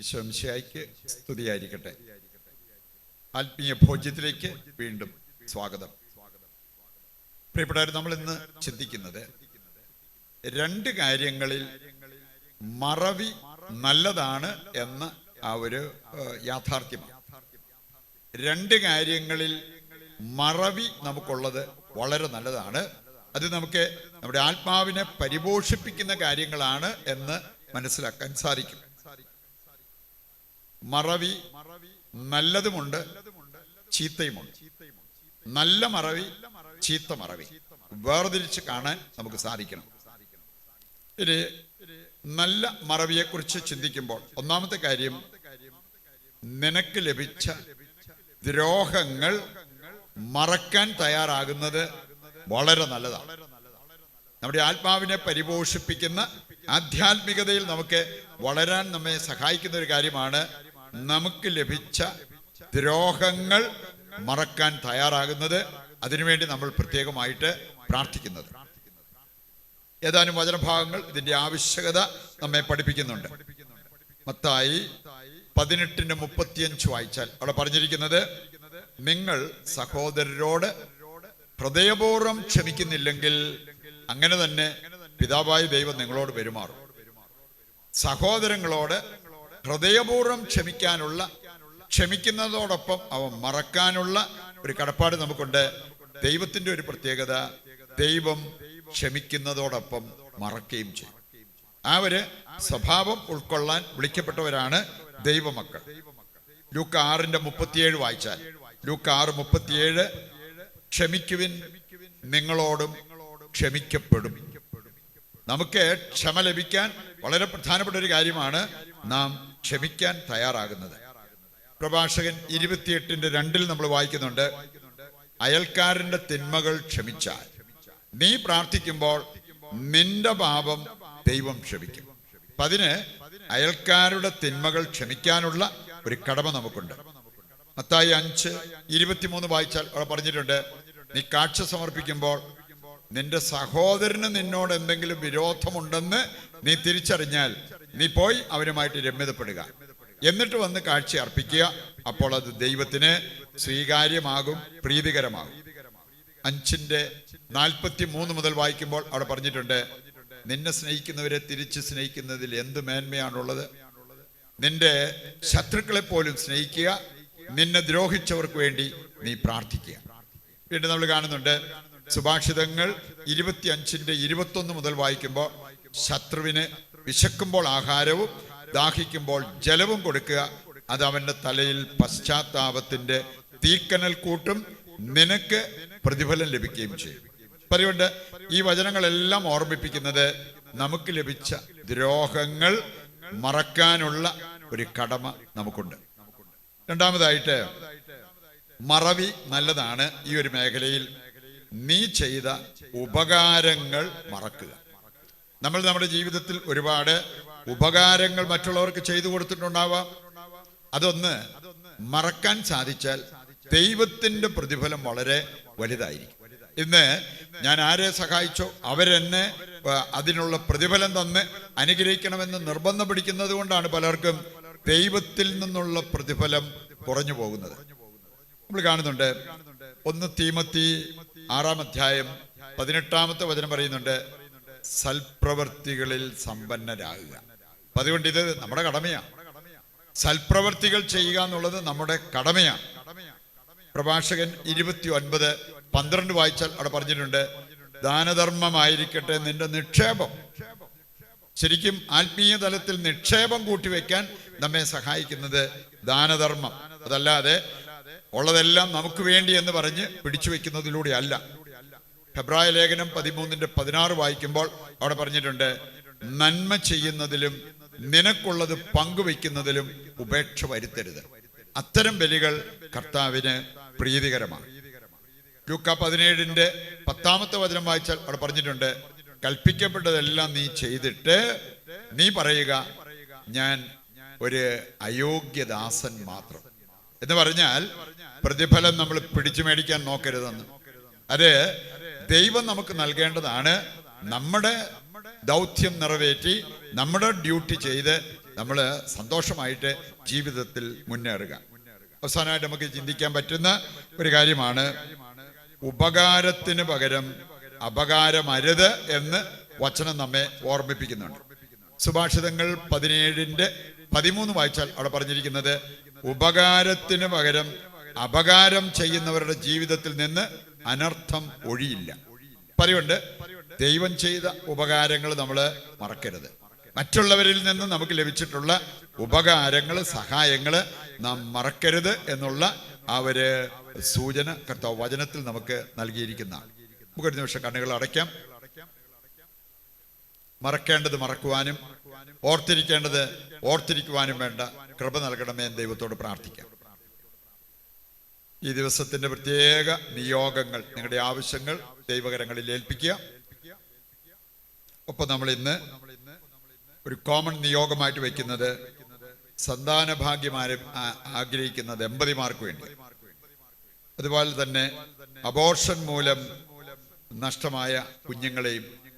ഈശോംശായിക്ക് സ്തുതിയായിരിക്കട്ടെ. ആത്മീയ ഭോജ്യത്തിലേക്ക് വീണ്ടും സ്വാഗതം. പ്രിയപ്പെട്ടവർ നമ്മൾ ഇന്ന് ചിന്തിക്കുന്നത് രണ്ട് കാര്യങ്ങളിൽ മറവി നല്ലതാണ് എന്ന ആ ഒരു യാഥാർത്ഥ്യം യാഥാർത്ഥ്യമാണ്. രണ്ട് കാര്യങ്ങളിൽ മറവി നമുക്കുള്ളത് വളരെ നല്ലതാണ്. അത് നമുക്ക് നമ്മുടെ ആത്മാവിനെ പരിപോഷിപ്പിക്കുന്ന കാര്യങ്ങളാണ് എന്ന് മനസ്സിലാക്കാൻ സാധിക്കും. മറവി നല്ലതുമുണ്ട് ചീത്തയുമുണ്ട്. നല്ല മറവി ചീത്ത മറവി. വേർതിരിച്ച് കാണാൻ നമുക്ക് സാധിക്കണം. ഇനി നല്ല മറവിയെക്കുറിച്ച് ചിന്തിക്കുമ്പോൾ ഒന്നാമത്തെ കാര്യം നിനക്ക് ലഭിച്ച ദ്രോഹങ്ങൾ മറക്കാൻ തയ്യാറാകുന്നത് വളരെ നല്ലതാണ്. നമ്മുടെ ആത്മാവിനെ പരിപോഷിപ്പിക്കുന്ന ആധ്യാത്മികതയിൽ നമുക്ക് വളരാൻ നമ്മെ സഹായിക്കുന്ന ഒരു കാര്യമാണ് നമുക്ക് ലഭിച്ച ദ്രോഹങ്ങൾ മറക്കാൻ തയ്യാറാകുന്നത് അതിനുവേണ്ടി നമ്മൾ പ്രത്യേകമായിട്ട് പ്രാർത്ഥിക്കുന്നത്. ഏതാനും വചനഭാഗങ്ങൾ ഇതിന്റെ ആവശ്യകത നമ്മെ പഠിപ്പിക്കുന്നുണ്ട്. മത്തായി പതിനെട്ടിന് മുപ്പത്തിയഞ്ച് വായിച്ചാൽ അവിടെ പറഞ്ഞിരിക്കുന്നത് നിങ്ങൾ സഹോദരരോട് ഹൃദയപൂർവം ക്ഷമിക്കുന്നില്ലെങ്കിൽ അങ്ങനെ തന്നെ പിതാവായ ദൈവം നിങ്ങളോട് പെരുമാറും. സഹോദരങ്ങളോട് ഹൃദയപൂർവം ക്ഷമിക്കാനുള്ള ക്ഷമിക്കുന്നതോടൊപ്പം അവ മറക്കാനുള്ള ഒരു കടപ്പാട് നമുക്കുണ്ട്. ദൈവത്തിന്റെ ഒരു പ്രത്യേകത ദൈവം ക്ഷമിക്കുന്നതോടൊപ്പം മറക്കുകയും ചെയ്യും. ആ ഒരു സ്വഭാവം ഉൾക്കൊള്ളാൻ വിളിക്കപ്പെട്ടവരാണ് ദൈവമക്കൾ. ലൂക്ക് ആറിന്റെ മുപ്പത്തിയേഴ് വായിച്ചാൽ ലൂക്ക് ആറ് മുപ്പത്തിയേഴ് ക്ഷമിക്കുവിൻ നിങ്ങളോടും ക്ഷമിക്കപ്പെടും. നമുക്ക് ക്ഷമ ലഭിക്കാൻ വളരെ പ്രധാനപ്പെട്ട ഒരു കാര്യമാണ് നാം ക്ഷമിക്കാൻ തയ്യാറാകുന്നത്. പ്രഭാഷകൻ ഇരുപത്തിയെട്ടിന്റെ രണ്ടിൽ നമ്മൾ വായിക്കുന്നുണ്ട് അയൽക്കാരന്റെ തിന്മകൾ ക്ഷമിച്ചാൽ. നീ പ്രാർത്ഥിക്കുമ്പോൾ നിന്റെ പാപം ദൈവം ക്ഷമിക്കും. അതിന് അയൽക്കാരുടെ തിന്മകൾ ക്ഷമിക്കാനുള്ള ഒരു കടമ നമുക്കുണ്ട്. മത്തായി അഞ്ച് ഇരുപത്തിമൂന്ന് വായിച്ചാൽ പറഞ്ഞിട്ടുണ്ട് നീ കാഴ്ച സമർപ്പിക്കുമ്പോൾ നിന്റെ സഹോദരന് നിന്നോട് എന്തെങ്കിലും വിരോധമുണ്ടെന്ന് നീ തിരിച്ചറിഞ്ഞാൽ നീ പോയി അവരുമായിട്ട് രമ്യതപ്പെടുക. എന്നിട്ട് വന്ന് കാഴ്ച അർപ്പിക്കുക. അപ്പോൾ അത് ദൈവത്തിന് സ്വീകാര്യമാകും പ്രീതികരമാകും. അഞ്ചിന്റെ നാൽപ്പത്തി മൂന്ന് മുതൽ വായിക്കുമ്പോൾ അവിടെ പറഞ്ഞിട്ടുണ്ട് നിന്നെ സ്നേഹിക്കുന്നവരെ തിരിച്ച് സ്നേഹിക്കുന്നതിൽ എന്ത് മേന്മയാണുള്ളത്? നിന്റെ ശത്രുക്കളെ പോലും സ്നേഹിക്കുക നിന്നെ ദ്രോഹിച്ചവർക്ക് വേണ്ടി നീ പ്രാർത്ഥിക്കുക. വീണ്ടും നമ്മൾ കാണുന്നുണ്ട് സുഭാഷിതങ്ങൾ ഇരുപത്തി അഞ്ചിന്റെ ഇരുപത്തൊന്ന് മുതൽ വായിക്കുമ്പോൾ ശത്രുവിന് വിശക്കുമ്പോൾ ആഹാരവും ദാഹിക്കുമ്പോൾ ജലവും കൊടുക്കുക. അത് അവന്റെ തലയിൽ പശ്ചാത്താപത്തിന്റെ തീക്കനൽ കൂട്ടും നിനക്ക് പ്രതിഫലം ലഭിക്കുകയും ചെയ്യും. പറയുകൊണ്ട് ഈ വചനങ്ങളെല്ലാം ഓർമ്മിപ്പിക്കുന്നത് നമുക്ക് ലഭിച്ച ദ്രോഹങ്ങൾ മറക്കാനുള്ള ഒരു കടമ നമുക്കുണ്ട്. രണ്ടാമതായിട്ട് മറവി നല്ലതാണ് ഈ ഒരു മേഖലയിൽ. നീ ചെയ്ത ഉപകാരങ്ങൾ മറക്കുക. നമ്മൾ നമ്മുടെ ജീവിതത്തിൽ ഒരുപാട് ഉപകാരങ്ങൾ മറ്റുള്ളവർക്ക് ചെയ്തു കൊടുത്തിട്ടുണ്ടാവാം. അതൊന്ന് മറക്കാൻ സാധിച്ചാൽ ദൈവത്തിന്റെ പ്രതിഫലം വളരെ വലുതായിരിക്കും. ഇന്ന് ഞാൻ ആരെ സഹായിച്ചോ? അവരെന്നെ അതിനുള്ള പ്രതിഫലം തന്ന് അനുഗ്രഹിക്കണമെന്ന് നിർബന്ധം പിടിക്കുന്നത് കൊണ്ടാണ് പലർക്കും ദൈവത്തിൽ നിന്നുള്ള പ്രതിഫലം കുറഞ്ഞു പോകുന്നത്. നമ്മൾ കാണുന്നുണ്ട് ഒന്ന് തീമത്തി ആറാം അധ്യായം പതിനെട്ടാമത്തെ വചനം പറയുന്നുണ്ട് സൽപ്രവർത്തികളിൽ സമ്പന്നരാകുക. അതുകൊണ്ട് ഇത് നമ്മുടെ കടമയാണ് സൽപ്രവർത്തികൾ ചെയ്യുക എന്നുള്ളത് നമ്മുടെ കടമയാണ് പ്രഭാഷകൻ ഇരുപത്തി ഒൻപത് പന്ത്രണ്ട് വായിച്ചാൽ അവിടെ പറഞ്ഞിട്ടുണ്ട് ദാനധർമ്മമായിരിക്കട്ടെ നിന്റെ നിക്ഷേപം. ശരിക്കും ആത്മീയ തലത്തിൽ നിക്ഷേപം കൂട്ടിവെക്കാൻ നമ്മെ സഹായിക്കുന്നത് ദാനധർമ്മം. അതല്ലാതെ ഉള്ളതെല്ലാം നമുക്ക് വേണ്ടി എന്ന് പറഞ്ഞ് പിടിച്ചു വെക്കുന്നതിലൂടെ അല്ല ഹെബ്രായ ലേഖനം പതിമൂന്നിന്റെ പതിനാറ് വായിക്കുമ്പോൾ അവിടെ പറഞ്ഞിട്ടുണ്ട് നന്മ ചെയ്യുന്നതിലും നിനക്കുള്ളത് പങ്കുവെക്കുന്നതിലും ഉപേക്ഷ വരുത്തരുത്. അത്തരം ബലികൾ കർത്താവിന് പ്രീതികരമാണ്. ലൂക്ക പതിനേഴിന്റെ പത്താമത്തെ വചനം വായിച്ചാൽ അവിടെ പറഞ്ഞിട്ടുണ്ട് കൽപ്പിക്കപ്പെട്ടതെല്ലാം നീ ചെയ്തിട്ട് നീ പറയുക ഞാൻ ഒരു അയോഗ്യദാസൻ മാത്രം. എന്ന് പറഞ്ഞാൽ പ്രതിഫലം നമ്മൾ പിടിച്ചു മേടിക്കാൻ നോക്കരുതെന്ന്. അത് ദൈവം നമുക്ക് നൽകേണ്ടതാണ്. നമ്മുടെ ദൗത്യം നിറവേറ്റി നമ്മുടെ ഡ്യൂട്ടി ചെയ്ത് നമ്മൾ സന്തോഷമായിട്ട് ജീവിതത്തിൽ മുന്നേറുക. അവസാനമായിട്ട് നമുക്ക് ചിന്തിക്കാൻ പറ്റുന്ന ഒരു കാര്യമാണ്. ഉപകാരത്തിന് പകരം അപകാരമരുത് എന്ന് വചനം നമ്മെ ഓർമ്മിപ്പിക്കുന്നുണ്ട്. സുഭാഷിതങ്ങൾ പതിനേഴിന്റെ പതിമൂന്ന് വായിച്ചാൽ അവിടെ പറഞ്ഞിരിക്കുന്നത് ഉപകാരത്തിന് പകരം അപകാരം ചെയ്യുന്നവരുടെ ജീവിതത്തിൽ നിന്ന് അനർത്ഥം ഒഴിയില്ല. പറയുണ്ട് ദൈവം ചെയ്ത ഉപകാരങ്ങൾ നമ്മൾ മറക്കരുത്. മറ്റുള്ളവരിൽ നിന്ന് നമുക്ക് ലഭിച്ചിട്ടുള്ള ഉപകാരങ്ങൾ സഹായങ്ങൾ നാം മറക്കരുത് എന്നുള്ള ആ ഒരു സൂചന കർത്താവ് വചനത്തിൽ നമുക്ക് നൽകിയിരിക്കുന്നതാണ്. നമുക്കൊരു നിമിഷം കണ്ണുകൾ അടയ്ക്കാം. മറക്കേണ്ടത് മറക്കുവാനും ഓർത്തിരിക്കേണ്ടത് ഓർത്തിരിക്കുവാനും വേണ്ട. കൃപ നൽകണമേ ദൈവത്തോട് പ്രാർത്ഥിക്കാം. ഈ ദിവസത്തിന്റെ പ്രത്യേക നിയോഗങ്ങൾ നിങ്ങളുടെ ആവശ്യങ്ങൾ ദൈവകരങ്ങളിൽ ഏൽപ്പിക്കുക. ഒപ്പം നമ്മൾ ഇന്ന് ഒരു കോമൺ നിയോഗമായിട്ട് വെക്കുന്നത് സന്താന ഭാഗ്യമാരും ആഗ്രഹിക്കുന്ന ദമ്പതിമാർക്ക് വേണ്ടി. അതുപോലെ തന്നെ അബോർഷൻ മൂലം നഷ്ടമായ കുഞ്ഞുങ്ങളെയും